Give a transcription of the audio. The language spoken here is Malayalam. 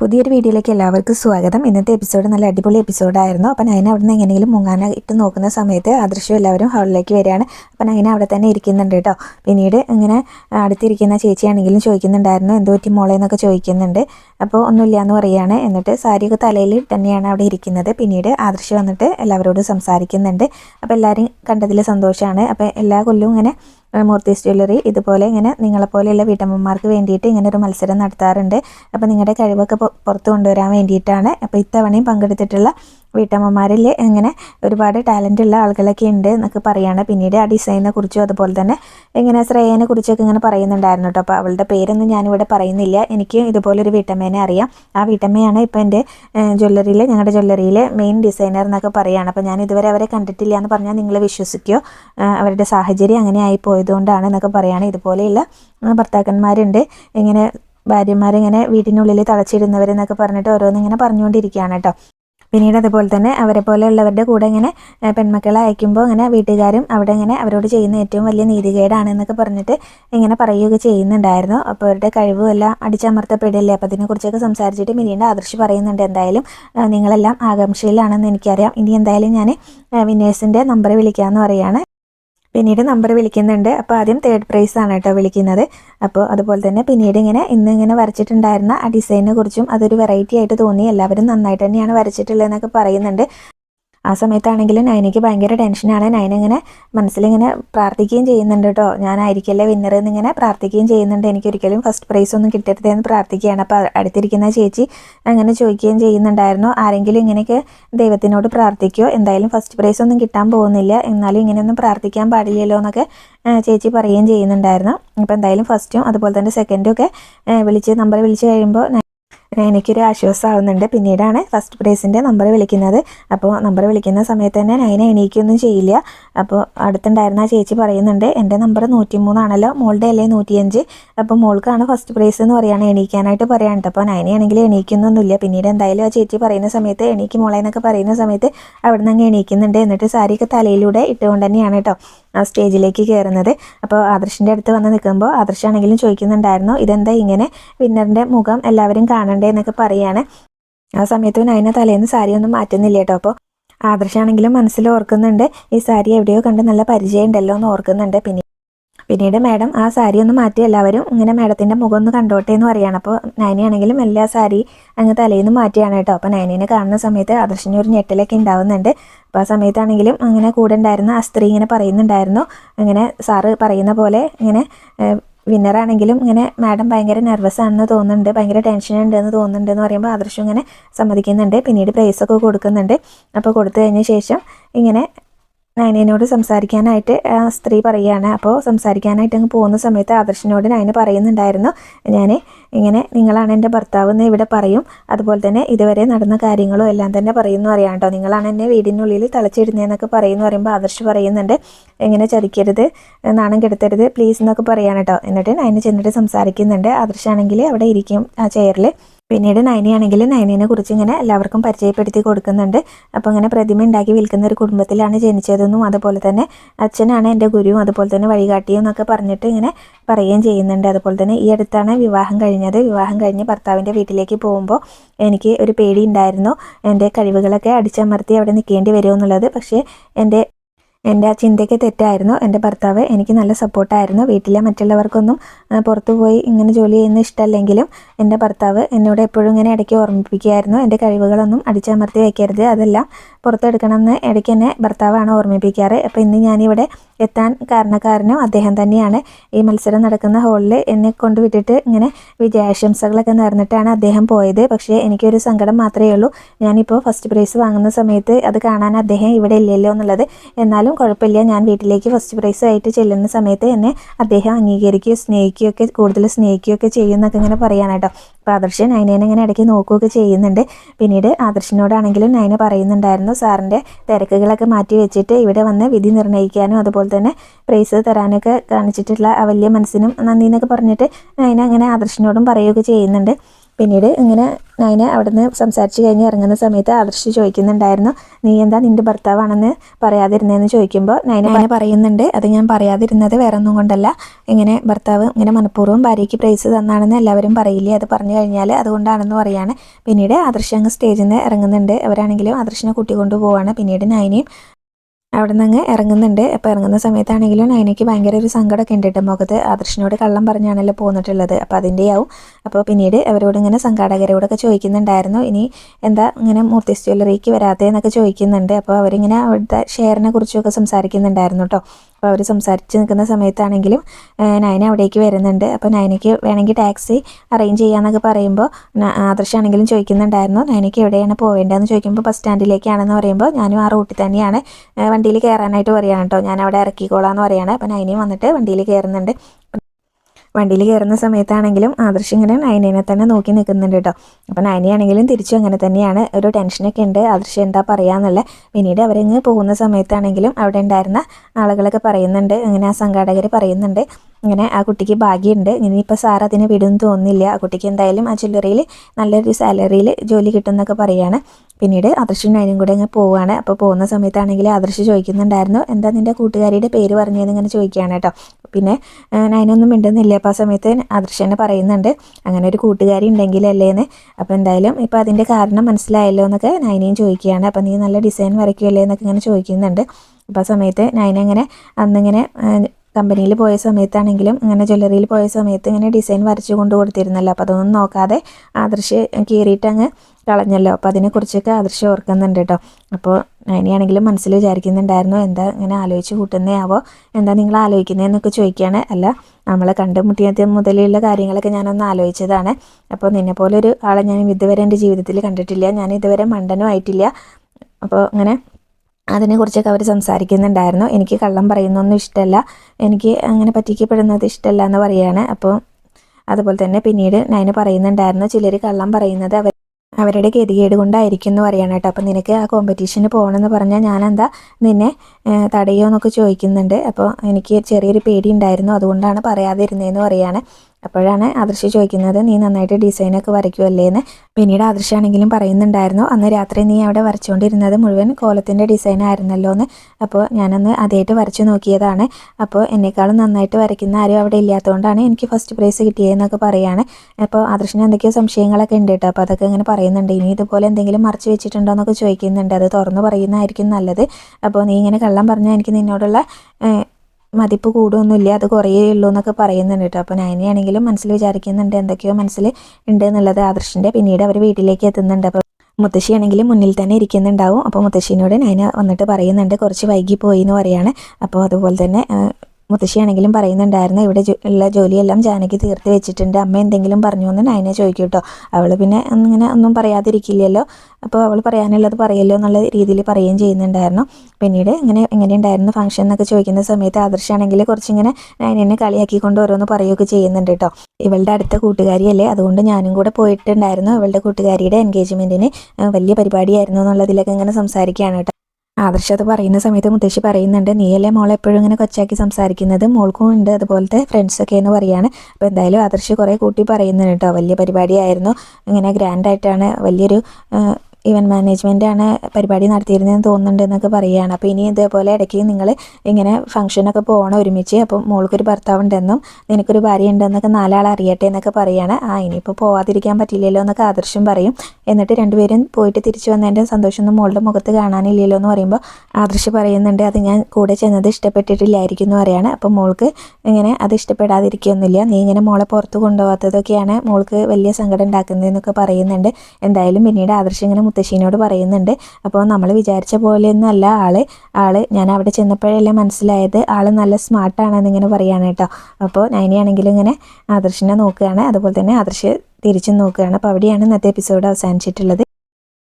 പുതിയൊരു വീഡിയോയിലേക്ക് എല്ലാവർക്കും സ്വാഗതം. ഇന്നത്തെ എപ്പിസോഡ് നല്ല അടിപൊളി എപ്പിസോഡായിരുന്നു അപ്പം നൈന അവിടെ നിന്ന് എങ്ങനെയെങ്കിലും മുങ്ങാന ഇട്ട് നോക്കുന്ന സമയത്ത് അദൃശ്യം എല്ലാവരും ഹാളിലേക്ക് വരികയാണ്. അപ്പം നൈന അവിടെ തന്നെ ഇരിക്കുന്നുണ്ട് കേട്ടോ. പിന്നീട് ഇങ്ങനെ അടുത്തിരിക്കുന്ന ചേച്ചിയാണെങ്കിലും ചോദിക്കുന്നുണ്ടായിരുന്നു എന്തോ പറ്റി മോളെ? എന്നൊക്കെ ചോദിക്കുന്നുണ്ട്. അപ്പോൾ ഒന്നുമില്ല എന്ന് പറയുകയാണ്. എന്നിട്ട് സാരിയൊക്കെ തലയിൽ തന്നെയാണ് അവിടെ ഇരിക്കുന്നത്. പിന്നീട് ആദർശ് വന്നിട്ട് എല്ലാവരോടും സംസാരിക്കുന്നുണ്ട്. അപ്പോൾ എല്ലാവരും കണ്ടതിൽ സന്തോഷമാണ്. അപ്പോൾ എല്ലാ കൊല്ലവും ഇങ്ങനെ മൂർത്തീസ് ജ്വല്ലറി ഇതുപോലെ ഇങ്ങനെ നിങ്ങളെപ്പോലെയുള്ള വീട്ടമ്മമാർക്ക് വേണ്ടിയിട്ട് ഇങ്ങനെ ഒരു മത്സരം നടത്താറുണ്ട്. അപ്പോൾ നിങ്ങളുടെ കഴിവൊക്കെ പുറത്തു കൊണ്ടുവരാൻ വേണ്ടിയിട്ടാണ്. അപ്പോൾ ഇത്തവണയും പങ്കെടുത്തിട്ടുള്ള വീട്ടമ്മമാരിൽ ഇങ്ങനെ ഒരുപാട് ടാലന്റ് ഉള്ള ആളുകളൊക്കെ ഉണ്ട് എന്നൊക്കെ പറയുകയാണ് പിന്നീട് ആ ഡിസൈനെ കുറിച്ചും അതുപോലെ തന്നെ ഇങ്ങനെ ശ്രേയനെ കുറിച്ചൊക്കെ ഇങ്ങനെ പറയുന്നുണ്ടായിരുന്നു കേട്ടോ. അപ്പോൾ അവളുടെ പേരൊന്നും ഞാനിവിടെ പറയുന്നില്ല. എനിക്ക് ഇതുപോലൊരു വീട്ടമ്മേനെ അറിയാം. ആ വീട്ടമ്മയാണ് ഇപ്പോൾ എന്റെ ജ്വല്ലറിയിൽ ഞങ്ങളുടെ ജ്വല്ലറിയിൽ മെയിൻ ഡിസൈനർ എന്നൊക്കെ പറയുകയാണ് അപ്പോൾ ഞാൻ ഇതുവരെ അവരെ കണ്ടിട്ടില്ല എന്ന് പറഞ്ഞാൽ നിങ്ങൾ വിശ്വസിക്കുമോ അവരുടെ സാഹചര്യം അങ്ങനെ ആയി പോയതുകൊണ്ടാണ് എന്നൊക്കെ പറയുകയാണ് ഇതുപോലെയുള്ള ഭർത്താക്കന്മാരുണ്ട്. ഇങ്ങനെ ഭാര്യമാരിങ്ങനെ വീടിനുള്ളിൽ തളച്ചിടുന്നവരെന്നൊക്കെ പറഞ്ഞിട്ട് ഓരോന്നിങ്ങനെ പറഞ്ഞുകൊണ്ടിരിക്കുകയാണ് കേട്ടോ. പിന്നീട് അതുപോലെ തന്നെ അവരെ പോലെയുള്ളവരുടെ കൂടെ ഇങ്ങനെ പെൺമക്കളെ അയക്കുമ്പോൾ ഇങ്ങനെ വീട്ടുകാരും അവിടെ ഇങ്ങനെ അവരോട് ചെയ്യുന്ന ഏറ്റവും വലിയ നീതികേടാണ് എന്നൊക്കെ പറഞ്ഞിട്ട് ഇങ്ങനെ പറയുകയൊക്കെ ചെയ്യുന്നുണ്ടായിരുന്നു. അപ്പോൾ അവരുടെ കഴിവും എല്ലാം അടിച്ചമർത്തപ്പെടില്ലേ അപ്പോൾ അതിനെക്കുറിച്ചൊക്കെ സംസാരിച്ചിട്ട് പിന്നീട് ആദർശ് പറയുന്നുണ്ട് എന്തായാലും നിങ്ങളെല്ലാം ആകാംക്ഷയിലാണെന്ന് എനിക്കറിയാം. ഇനി എന്തായാലും ഞാൻ വിനേഴ്സിന്റെ നമ്പർ വിളിക്കാമെന്ന് പറയാണ്. പിന്നീട് നമ്പർ വിളിക്കുന്നുണ്ട്. അപ്പോൾ ആദ്യം തേർഡ് പ്രൈസ് ആണ് കേട്ടോ വിളിക്കുന്നത്. അപ്പോൾ അതുപോലെ തന്നെ പിന്നീട് ഇങ്ങനെ ഇന്ന് ഇങ്ങനെ വരച്ചിട്ടുണ്ടായിരുന്ന ആ ഡിസൈനെ കുറിച്ചും അതൊരു വെറൈറ്റി ആയിട്ട് തോന്നി. എല്ലാവരും നന്നായിട്ട് തന്നെയാണ് വരച്ചിട്ടുള്ളതെന്നൊക്കെ പറയുന്നുണ്ട്. ആ സമയത്താണെങ്കിൽ നൈനയ്ക്ക് ഭയങ്കര ടെൻഷനാണ്. നയന ഇങ്ങനെ മനസ്സിലിങ്ങനെ പ്രാർത്ഥിക്കുകയും ചെയ്യുന്നുണ്ട് കേട്ടോ. ഞാനായിരിക്കല്ലേ വിന്നർ എന്നിങ്ങനെ പ്രാർത്ഥിക്കുകയും ചെയ്യുന്നുണ്ട്. എനിക്കൊരിക്കലും ഫസ്റ്റ് പ്രൈസ് ഒന്നും കിട്ടരുതേ എന്ന് പ്രാർത്ഥിക്കുകയാണ്. അപ്പോൾ അടുത്തിരിക്കുന്ന ചേച്ചി അങ്ങനെ ചോദിക്കുകയും ചെയ്യുന്നുണ്ടായിരുന്നു. ആരെങ്കിലും ഇങ്ങനെയൊക്കെ ദൈവത്തിനോട് പ്രാർത്ഥിക്കുമോ എന്തായാലും ഫസ്റ്റ് പ്രൈസ് ഒന്നും കിട്ടാൻ പോകുന്നില്ല. എന്നാലും ഇങ്ങനെയൊന്നും പ്രാർത്ഥിക്കാൻ പാടില്ലല്ലോ എന്നൊക്കെ ചേച്ചി പറയുകയും ചെയ്യുന്നുണ്ടായിരുന്നു. അപ്പോൾ എന്തായാലും ഫസ്റ്റും അതുപോലെ തന്നെ സെക്കൻഡും ഒക്കെ വിളിച്ച് നമ്പർ വിളിച്ച് കഴിയുമ്പോൾ നയനയ്ക്കൊരു ആശ്വാസമാവുന്നുണ്ട്. പിന്നീടാണ് ഫസ്റ്റ് പ്രൈസിന്റെ നമ്പർ വിളിക്കുന്നത്. അപ്പോൾ നമ്പർ വിളിക്കുന്ന സമയത്ത് തന്നെ നയന എണീക്കൊന്നും ചെയ്യില്ല. അപ്പോൾ അടുത്തുണ്ടായിരുന്ന ചേച്ചി പറയുന്നുണ്ട് എന്റെ നമ്പർ നൂറ്റി മൂന്നാണല്ലോ മോളുടെ അല്ലേ നൂറ്റിയഞ്ച്? അപ്പോൾ മോൾക്കാണ് ഫസ്റ്റ് പ്രൈസ് എന്ന് പറയുകയാണ് എണീക്കാനായിട്ട് പറയാനുണ്ട് അപ്പോൾ നയനയാണെങ്കിൽ എണീക്കുന്നൊന്നുമില്ല. പിന്നീട് എന്തായാലും ആ ചേച്ചി പറയുന്ന സമയത്ത് എണീക്ക് മോളെ എന്നൊക്കെ പറയുന്ന സമയത്ത് അവിടെ നിന്ന് അങ്ങ് എണീക്കുന്നുണ്ട്. എന്നിട്ട് സാരിയൊക്കെ തലയിലൂടെ ഇട്ടുകൊണ്ട് തന്നെയാണ് കേട്ടോ. ആ സ്റ്റേജിലേക്ക് കയറുന്നത് അപ്പോൾ ആദർശിന്റെ അടുത്ത് വന്ന് നിൽക്കുമ്പോൾ ആദർശാണെങ്കിലും ചോദിക്കുന്നുണ്ടായിരുന്നു ഇതെന്താ ഇങ്ങനെ? വിന്നറിന്റെ മുഖം എല്ലാവരും കാണണ്ടേ എന്നൊക്കെ പറയുകയാണ് ആ സമയത്ത് നയന തലേന്ന് സാരി ഒന്നും മാറ്റുന്നില്ല കേട്ടോ. അപ്പോൾ ആദർശാണെങ്കിലും മനസ്സിൽ ഓർക്കുന്നുണ്ട് ഈ സാരി എവിടെയോ കണ്ട് നല്ല പരിചയം ഉണ്ടല്ലോ എന്ന് ഓർക്കുന്നുണ്ട്. പിന്നെ പിന്നീട് മാഡം ആ സാരി ഒന്ന് മാറ്റി എല്ലാവരും ഇങ്ങനെ മാഡത്തിന്റെ മുഖം ഒന്ന് കണ്ടോട്ടെ എന്ന് പറയുകയാണ് അപ്പോൾ നയനയാണെങ്കിലും എല്ലാ സാരി അങ്ങ് തലേന്ന് മാറ്റിയാണ് കേട്ടോ. അപ്പോൾ നയനേനെ കാണുന്ന സമയത്ത് ആദർശിന് ഒരു ഞെട്ടലൊക്കെ ഉണ്ടാവുന്നുണ്ട്. അപ്പോൾ ആ സമയത്താണെങ്കിലും അങ്ങനെ കൂടെ ഉണ്ടായിരുന്ന ആ സ്ത്രീ ഇങ്ങനെ പറയുന്നുണ്ടായിരുന്നു. അങ്ങനെ സാറ് പറയുന്ന പോലെ ഇങ്ങനെ വിന്നറാണെങ്കിലും ഇങ്ങനെ മാഡം ഭയങ്കര നെർവസ് ആണെന്ന് തോന്നുന്നുണ്ട് ഭയങ്കര ടെൻഷൻ ഉണ്ട് എന്ന് തോന്നുന്നുണ്ട് എന്ന് പറയുമ്പോൾ ആദർശം ഇങ്ങനെ സമ്മതിക്കുന്നുണ്ട്. പിന്നീട് പ്രൈസൊക്കെ കൊടുക്കുന്നുണ്ട്. അപ്പോൾ കൊടുത്തു കഴിഞ്ഞ ശേഷം ഇങ്ങനെ നയനയോട് സംസാരിക്കാനായിട്ട് സ്ത്രീ പറയുകയാണ്. അപ്പോൾ സംസാരിക്കാനായിട്ട് അങ്ങ് പോകുന്ന സമയത്ത് ആദർശനോട് നയന പറയുന്നുണ്ടായിരുന്നു. ഞാൻ ഇങ്ങനെ നിങ്ങളാണ് എന്റെ ഭർത്താവ് എന്ന് ഇവിടെ പറയും. അതുപോലെ തന്നെ ഇതുവരെ നടന്ന കാര്യങ്ങളും എല്ലാം തന്നെ പറയുന്നു അറിയാം കേട്ടോ. നിങ്ങളാണ് എന്നെ വീടിനുള്ളിൽ തളച്ചിടുന്നതെന്നൊക്കെ പറയുന്നു പറയുമ്പോൾ ആദർശ് പറയുന്നുണ്ട്. എങ്ങനെ ചതിക്കരുത്? നാണം കെടുത്തരുത്? പ്ലീസ് എന്നൊക്കെ പറയാണ് കേട്ടോ. എന്നിട്ട് നയന ചെന്നിട്ട് സംസാരിക്കുന്നുണ്ട്. ആദർശാണെങ്കിൽ അവിടെ ഇരിക്കും ആ ചെയറിൽ. പിന്നീട് നയനിയാണെങ്കിൽ നയനയെ കുറിച്ച് ഇങ്ങനെ എല്ലാവർക്കും പരിചയപ്പെടുത്തി കൊടുക്കുന്നുണ്ട്. അപ്പോൾ ഇങ്ങനെ പ്രതിമ ഉണ്ടാക്കി വിൽക്കുന്ന ഒരു കുടുംബത്തിലാണ് ജനിച്ചതെന്നും അതുപോലെ തന്നെ അച്ഛനാണ് എന്റെ ഗുരുവും അതുപോലെ തന്നെ വഴികാട്ടിയും എന്നൊക്കെ പറഞ്ഞിട്ട് ഇങ്ങനെ പറയുകയും ചെയ്യുന്നുണ്ട്. അതുപോലെ തന്നെ ഈ അടുത്താണ് വിവാഹം കഴിഞ്ഞത്. വിവാഹം കഴിഞ്ഞ് ഭർത്താവിന്റെ വീട്ടിലേക്ക് പോകുമ്പോൾ എനിക്ക് ഒരു പേടി ഉണ്ടായിരുന്നു. എന്റെ കഴിവുകളൊക്കെ അടിച്ചമർത്തി അവിടെ നിൽക്കേണ്ടി വരുമെന്നുള്ളത്. പക്ഷേ എന്റെ എന്റെ ആ ചിന്തയ്ക്ക് തെറ്റായിരുന്നു. എന്റെ ഭർത്താവ് എനിക്ക് നല്ല സപ്പോർട്ടായിരുന്നു. വീട്ടിലെ മറ്റുള്ളവർക്കൊന്നും പുറത്തു പോയി ഇങ്ങനെ ജോലി ചെയ്യുന്ന ഇഷ്ടമല്ലെങ്കിലും എന്റെ ഭർത്താവ് എന്നോട് എപ്പോഴും ഇങ്ങനെ ഇടയ്ക്ക് ഓർമ്മിപ്പിക്കുമായിരുന്നു എന്റെ കഴിവുകളൊന്നും അടിച്ചമർത്തി വയ്ക്കരുത്. അതെല്ലാം പുറത്തെടുക്കണമെന്ന് ഇടയ്ക്ക് എന്നെ ഭർത്താവാണ് ഓർമ്മിപ്പിക്കാറ്. അപ്പോൾ ഇന്ന് ഞാനിവിടെ എത്താൻ കാരണക്കാരനും അദ്ദേഹം തന്നെയാണ്. ഈ മത്സരം നടക്കുന്ന ഹാളിൽ എന്നെ കൊണ്ടുവിട്ടിട്ട് ഇങ്ങനെ വിജയാശംസകളൊക്കെ നേർന്നിട്ടാണ് അദ്ദേഹം പോയത്. പക്ഷേ എനിക്കൊരു സങ്കടം മാത്രമേ ഉള്ളൂ. ഞാനിപ്പോൾ ഫസ്റ്റ് പ്രൈസ് വാങ്ങുന്ന സമയത്ത് അത് കാണാൻ അദ്ദേഹം ഇവിടെ ഇല്ലല്ലോ എന്നുള്ളത്. എന്നാലും കുഴപ്പമില്ല. ഞാൻ വീട്ടിലേക്ക് ഫസ്റ്റ് പ്രൈസ് ആയിട്ട് ചെല്ലുന്ന സമയത്ത് എന്നെ അദ്ദേഹം അംഗീകരിക്കുകയോ സ്നേഹിക്കുകയോ ഒക്കെ കൂടുതൽ സ്നേഹിക്കുകയോ ഒക്കെ ചെയ്യുമെന്നൊക്കെ ഇങ്ങനെ പറയാനാട്ടോ അപ്പോൾ ആദർശ് നയനേനെ ഇങ്ങനെ ഇടയ്ക്ക് നോക്കുകയൊക്കെ ചെയ്യുന്നുണ്ട്. പിന്നീട് ആദർശിനോടാണെങ്കിലും നയന പറയുന്നുണ്ടായിരുന്നു സാറിന്റെ തിരക്കുകളൊക്കെ മാറ്റി വെച്ചിട്ട് ഇവിടെ വന്ന് വിധി നിർണയിക്കാനും അതുപോലെ തന്നെ പ്രൈസ് തരാനൊക്കെ കാണിച്ചിട്ടുള്ള വലിയ മനസ്സിനും നന്ദി എന്നൊക്കെ പറഞ്ഞിട്ട് നയന അങ്ങനെ ആദർശിനോടും പറയുകയൊക്കെ ചെയ്യുന്നുണ്ട്. പിന്നീട് ഇങ്ങനെ നൈന അവിടുന്ന് സംസാരിച്ച് കഴിഞ്ഞ് ഇറങ്ങുന്ന സമയത്ത് ആദർശ് ചോദിക്കുന്നുണ്ടായിരുന്നു നീ എന്താ നിന്റെ ഭർത്താവാണെന്ന് പറയാതിരുന്നതെന്ന് ചോദിക്കുമ്പോൾ നൈന അങ്ങനെ പറയുന്നുണ്ട് അത് ഞാൻ പറയാതിരുന്നത് വേറെ ഒന്നും കൊണ്ടല്ല. ഇങ്ങനെ ഭർത്താവ് ഇങ്ങനെ മനഃപൂർവം ഭാര്യയ്ക്ക് പ്രൈസ് തന്നാണെന്ന് എല്ലാവരും പറയില്ലേ? അത് പറഞ്ഞു കഴിഞ്ഞാൽ അതുകൊണ്ടാണെന്ന് പറയാണ് പിന്നീട് ആദർശ് അങ്ങ് സ്റ്റേജിൽ നിന്ന് ഇറങ്ങുന്നുണ്ട്. അവരാണെങ്കിലും ആദർശിനെ കൂട്ടിക്കൊണ്ടു പോവാണ് പിന്നീട് നൈനയും അവിടെ നിന്ന് അങ്ങ് ഇറങ്ങുന്നുണ്ട്. അപ്പോൾ ഇറങ്ങുന്ന സമയത്താണെങ്കിലും നൈനയ്ക്ക് ഭയങ്കര ഒരു സങ്കടമൊക്കെ ഉണ്ട് മുഖത്ത് ആദർശിനോട് കള്ളം പറഞ്ഞാണല്ലോ പോന്നിട്ടുള്ളത്. അപ്പോൾ അതിന്റെയാവും അപ്പോൾ പിന്നീട് അവരോട് ഇങ്ങനെ സംഘാടകരോടൊക്കെ ചോദിക്കുന്നുണ്ടായിരുന്നു. ഇനി എന്താ ഇങ്ങനെ മൂർത്തിസ് ജ്വല്ലറിക്ക് എന്നൊക്കെ ചോദിക്കുന്നുണ്ട്. അപ്പോൾ അവരിങ്ങനെ അവിടുത്തെ ഷെയറിനെ കുറിച്ചൊക്കെ സംസാരിക്കുന്നുണ്ടായിരുന്നു കേട്ടോ. അപ്പോൾ അവർ സംസാരിച്ച് നിൽക്കുന്ന സമയത്താണെങ്കിലും നയന അവിടേക്ക് വരുന്നുണ്ട്. അപ്പോൾ നയനയ്ക്ക് വേണമെങ്കിൽ ടാക്സി അറേഞ്ച് ചെയ്യാമെന്നൊക്കെ പറയുമ്പോൾ ആദർശാണെങ്കിലും ചോദിക്കുന്നുണ്ടായിരുന്നു നയനയ്ക്ക് എവിടെയാണ് പോവേണ്ടതെന്ന് ചോദിക്കുമ്പോൾ ബസ് സ്റ്റാൻഡിലേക്കാണെന്ന് പറയുമ്പോൾ ഞാനും ആ റൂട്ടിൽ തന്നെയാണ് വണ്ടിയിൽ കയറാനായിട്ട് പറയുകയാണ് കേട്ടോ ഞാൻ അവിടെ ഇറക്കിക്കോളാം എന്ന് പറയുകയാണ് അപ്പോൾ നയനയും വന്നിട്ട് വണ്ടിയിൽ കയറുന്നുണ്ട്. വണ്ടിയിൽ കയറുന്ന സമയത്താണെങ്കിലും ആദർശ് ഇങ്ങനെ നയനേനെ തന്നെ നോക്കി നിൽക്കുന്നുണ്ട് കേട്ടോ. അപ്പോൾ നയനയാണെങ്കിലും തിരിച്ചും അങ്ങനെ തന്നെയാണ്. ഒരു ടെൻഷനൊക്കെ ഉണ്ട്. ആദർശ് എന്താ പറയാന്നുള്ള പിന്നീട് അവരിങ്ങ് പോകുന്ന സമയത്താണെങ്കിലും അവിടെ ഉണ്ടായിരുന്ന ആളുകളൊക്കെ പറയുന്നുണ്ട്. അങ്ങനെ ആ സംഘാടകർ പറയുന്നുണ്ട്. ഇങ്ങനെ ആ കുട്ടിക്ക് ഭാഗ്യമുണ്ട്. ഇനിയിപ്പോൾ സാർ അതിനെ വിടുമെന്ന് തോന്നുന്നില്ല. ആ കുട്ടിക്ക് എന്തായാലും ആ ജ്വല്ലറിയിൽ നല്ലൊരു സാലറിയിൽ ജോലി കിട്ടുമെന്നൊക്കെ പറയുകയാണ് പിന്നീട് ആദർശും നയനും കൂടെ അങ്ങ് പോവുകയാണ് അപ്പോൾ പോകുന്ന സമയത്താണെങ്കിൽ ആദർശ് ചോദിക്കുന്നുണ്ടായിരുന്നു. എന്താ നിന്റെ കൂട്ടുകാരിയുടെ പേര് പറഞ്ഞതെന്ന് ഇങ്ങനെ ചോദിക്കുകയാണ് കേട്ടോ. പിന്നെ നയനൊന്നും മിണ്ടുന്നില്ല. അപ്പോൾ ആ സമയത്ത് ആദർശ് തന്നെ പറയുന്നുണ്ട് അങ്ങനെ ഒരു കൂട്ടുകാരി ഉണ്ടെങ്കിലല്ലേന്ന്. അപ്പോൾ എന്തായാലും ഇപ്പോൾ അതിന്റെ കാരണം മനസ്സിലായല്ലോ എന്നൊക്കെ നയനയും ചോദിക്കുകയാണ്. അപ്പോൾ നീ നല്ല ഡിസൈൻ വരയ്ക്കുമല്ലേ എന്നൊക്കെ ഇങ്ങനെ ചോദിക്കുന്നുണ്ട്. അപ്പോൾ ആ സമയത്ത് നയന അങ്ങനെ അന്നിങ്ങനെ കമ്പനിയിൽ പോയ സമയത്താണെങ്കിലും ഇങ്ങനെ ജ്വല്ലറിയിൽ പോയ സമയത്ത് ഇങ്ങനെ ഡിസൈൻ വരച്ചു കൊണ്ട് കൊടുത്തിരുന്നല്ലോ. അപ്പോൾ അതൊന്നും നോക്കാതെ ആദർശ് കീറിയിട്ട് അങ്ങ് കളഞ്ഞല്ലോ. അപ്പോൾ അതിനെക്കുറിച്ചൊക്കെ ആദർശ് ഓർക്കുന്നുണ്ട് കേട്ടോ അപ്പോൾ അതിനെയാണെങ്കിലും മനസ്സിൽ വിചാരിക്കുന്നുണ്ടായിരുന്നു എന്താ ഇങ്ങനെ ആലോചിച്ച് കൂട്ടുന്നതാവോ എന്താ നിങ്ങൾ ആലോചിക്കുന്നതെന്നൊക്കെ ചോദിക്കുകയാണ്. അല്ല നമ്മളെ കണ്ടുമുട്ടിയത് മുതലുള്ള കാര്യങ്ങളൊക്കെ ഞാനൊന്ന് ആലോചിച്ചതാണ്. അപ്പോൾ നിന്നെ പോലെ ഒരു ആളെ ഞാൻ ഇതുവരെ എന്റെ ജീവിതത്തിൽ കണ്ടിട്ടില്ല. ഞാൻ ഇതുവരെ മണ്ടനും ആയിട്ടില്ല. അപ്പോൾ അങ്ങനെ അതിനെക്കുറിച്ചൊക്കെ അവർ സംസാരിക്കുന്നുണ്ടായിരുന്നു. എനിക്ക് കള്ളം പറയുന്നൊന്നും ഇഷ്ടമല്ല എനിക്ക് അങ്ങനെ പറ്റിക്കപ്പെടുന്നത് ഇഷ്ടമല്ല എന്ന് പറയുകയാണ് അപ്പോൾ അതുപോലെ തന്നെ പിന്നീട് നയന് പറയുന്നുണ്ടായിരുന്നു ചിലർ കള്ളം പറയുന്നത് അവർ അവരുടെ ഗതികേട് കൊണ്ടായിരിക്കും എന്ന് പറയണം കേട്ടോ. അപ്പം നിനക്ക് ആ കോമ്പറ്റീഷന് പോകണമെന്ന് പറഞ്ഞാൽ ഞാനെന്താ നിന്നെ തടയോ എന്നൊക്കെ ചോദിക്കുന്നുണ്ട്. അപ്പോൾ എനിക്ക് ചെറിയൊരു പേടി ഉണ്ടായിരുന്നു. അതുകൊണ്ടാണ് പറയാതിരുന്നതെന്ന് പറയാണ്. അപ്പോഴാണ് ആദർശ് ചോദിക്കുന്നത് നീ നന്നായിട്ട് ഡിസൈനൊക്കെ വരയ്ക്കുമല്ലേ എന്ന്. പിന്നീട് ആദർശാണെങ്കിലും പറയുന്നുണ്ടായിരുന്നു അന്ന് രാത്രി നീ അവിടെ വരച്ചുകൊണ്ടിരുന്നത് മുഴുവൻ കോലത്തിന്റെ ഡിസൈൻ ആയിരുന്നല്ലോ? എന്ന്. അപ്പോൾ ഞാനന്ന് അതായിട്ട് വരച്ചു നോക്കിയതാണ്. അപ്പോൾ എന്നെക്കാളും നന്നായിട്ട് വരയ്ക്കുന്ന ആരും അവിടെ ഇല്ലാത്തതുകൊണ്ടാണ് എനിക്ക് ഫസ്റ്റ് പ്രൈസ് കിട്ടിയതെന്നൊക്കെ പറയുകയാണ് അപ്പോൾ ആദർശിന് എന്തൊക്കെയോ സംശയങ്ങളൊക്കെ ഉണ്ട് കേട്ടോ. അപ്പോൾ അതൊക്കെ ഇങ്ങനെ പറയുന്നുണ്ട്. ഇനി ഇതുപോലെ എന്തെങ്കിലും മറച്ചു വെച്ചിട്ടുണ്ടോ? എന്നൊക്കെ ചോദിക്കുന്നുണ്ട്. അത് തുറന്നു പറയുന്നതായിരിക്കും നല്ലത്. അപ്പോൾ നീ ഇങ്ങനെ കള്ളം പറഞ്ഞാൽ എനിക്ക് നിന്നോടുള്ള മതിപ്പ് കൂടുമൊന്നുമില്ല അത് കുറേ ഉള്ളൂ എന്നൊക്കെ പറയുന്നുണ്ട് കേട്ടോ. അപ്പോൾ നയനയാണെങ്കിലും മനസ്സിൽ വിചാരിക്കുന്നുണ്ട് എന്തൊക്കെയോ മനസ്സിൽ ഉണ്ട് എന്നുള്ളത് ആദർശിന്റെ പിന്നീട് അവർ വീട്ടിലേക്ക് എത്തുന്നുണ്ട്. അപ്പോൾ മുത്തശ്ശിയാണെങ്കിലും മുന്നിൽ തന്നെ ഇരിക്കുന്നുണ്ടാവും. അപ്പോൾ മുത്തശ്ശീനോട് നയന വന്നിട്ട് പറയുന്നുണ്ട് കുറച്ച് വൈകി എന്ന് പറയാണ്. അപ്പോൾ അതുപോലെ തന്നെ മുത്തശ്ശിയാണെങ്കിലും പറയുന്നുണ്ടായിരുന്നു ഇവിടെ ഉള്ള ജോലിയെല്ലാം ജാനകി തീർത്ത് വെച്ചിട്ടുണ്ട്. അമ്മ എന്തെങ്കിലും പറഞ്ഞു എന്ന് നയനെ ചോദിക്കും കേട്ടോ അവൾ പിന്നെ അങ്ങനെ ഒന്നും പറയാതിരിക്കില്ലല്ലോ. അപ്പോൾ അവൾ പറയാനുള്ളത് പറയല്ലോ എന്നുള്ള രീതിയിൽ പറയുകയും ചെയ്യുന്നുണ്ടായിരുന്നു. പിന്നീട് ഇങ്ങനെ എങ്ങനെയുണ്ടായിരുന്നു ഫംഗ്ഷൻ എന്നൊക്കെ ചോദിക്കുന്ന സമയത്ത് ആദർശാണെങ്കിൽ കുറച്ചിങ്ങനെ നയനെ കളിയാക്കിക്കൊണ്ട് ഓരോന്ന് പറയുകയൊക്കെ ചെയ്യുന്നുണ്ട് കേട്ടോ. ഇവളുടെ അടുത്ത കൂട്ടുകാരിയല്ലേ? അതുകൊണ്ട് ഞാനും കൂടെ പോയിട്ടുണ്ടായിരുന്നു. ഇവളുടെ കൂട്ടുകാരിയുടെ എൻഗേജ്മെന്റിന് വലിയ പരിപാടിയായിരുന്നു എന്നുള്ളതിലൊക്കെ ഇങ്ങനെ സംസാരിക്കുകയാണ് കേട്ടോ. ആദർശ് അത് പറയുന്ന സമയത്ത് മുത്തശ്ശി പറയുന്നുണ്ട് നീയല്ലേ മോളെ എപ്പോഴും ഇങ്ങനെ കൊച്ചാക്കി സംസാരിക്കുന്നത്? മോൾക്കും ഉണ്ട് അതുപോലത്തെ ഫ്രണ്ട്സൊക്കെ എന്ന് പറയാണ്. അപ്പോൾ എന്തായാലും ആദർശ് കുറേ കൂട്ടി പറയുന്നുണ്ട് കേട്ടോ വലിയ പരിപാടിയായിരുന്നു. ഇങ്ങനെ ഗ്രാൻഡായിട്ടാണ് വലിയൊരു ഇവന്റ് മാനേജ്മെന്റാണ് പരിപാടി നടത്തിയിരുന്നതെന്ന് തോന്നുന്നുണ്ട് എന്നൊക്കെ പറയുകയാണ്. അപ്പോൾ ഇനി ഇതേപോലെ ഇടയ്ക്ക് നിങ്ങൾ ഇങ്ങനെ ഫംഗ്ഷനൊക്കെ പോകണം ഒരുമിച്ച് അപ്പം മോൾക്കൊരു ഭർത്താവ് ഉണ്ടെന്നും നിനക്കൊരു ഭാര്യ ഉണ്ടെന്നൊക്കെ നാലാൾ അറിയട്ടെ എന്നൊക്കെ പറയുകയാണ്. ആ ഇനിയിപ്പോൾ പോവാതിരിക്കാൻ പറ്റില്ലല്ലോ എന്നൊക്കെ ആദർശം പറയും. എന്നിട്ട് രണ്ടുപേരും പോയിട്ട് തിരിച്ചു വന്നതിന്റെ സന്തോഷമൊന്നും മോളുടെ മുഖത്ത് കാണാനില്ലല്ലോ എന്ന് പറയുമ്പോൾ ആദർശ് പറയുന്നുണ്ട് അത് ഞാൻ കൂടെ ചെന്നത് ഇഷ്ടപ്പെട്ടിട്ടില്ലായിരിക്കും എന്ന് പറയാണ്. അപ്പോൾ മോൾക്ക് ഇങ്ങനെ അത് ഇഷ്ടപ്പെടാതിരിക്കുകയൊന്നുമില്ല നീ ഇങ്ങനെ മോളെ പുറത്ത് കൊണ്ടുപോകാത്തതൊക്കെയാണ് മോൾക്ക് വലിയ സങ്കടം ഉണ്ടാക്കുന്നതെന്നൊക്കെ പറയുന്നുണ്ട്. എന്തായാലും പിന്നീട് ആദർശം ഇങ്ങനെ മുത്തശ്ശീനോട് പറയുന്നുണ്ട്. അപ്പോൾ നമ്മൾ വിചാരിച്ച പോലെയൊന്നുമല്ല ആൾ. ആൾ ഞാൻ അവിടെ ചെന്നപ്പോഴല്ലേ മനസ്സിലായത്. ആൾ നല്ല സ്മാർട്ടാണെന്ന് ഇങ്ങനെ പറയുകയാണ് കേട്ടോ. അപ്പോൾ നൈനിയാണെങ്കിലും ഇങ്ങനെ ആദർശിനെ നോക്കുകയാണ്. അതുപോലെ തന്നെ ആദർശ് തിരിച്ചും നോക്കുകയാണ്. അപ്പോൾ അവിടെയാണ് ഇന്നത്തെ എപ്പിസോഡ് അവസാനിച്ചിട്ടുള്ളത്.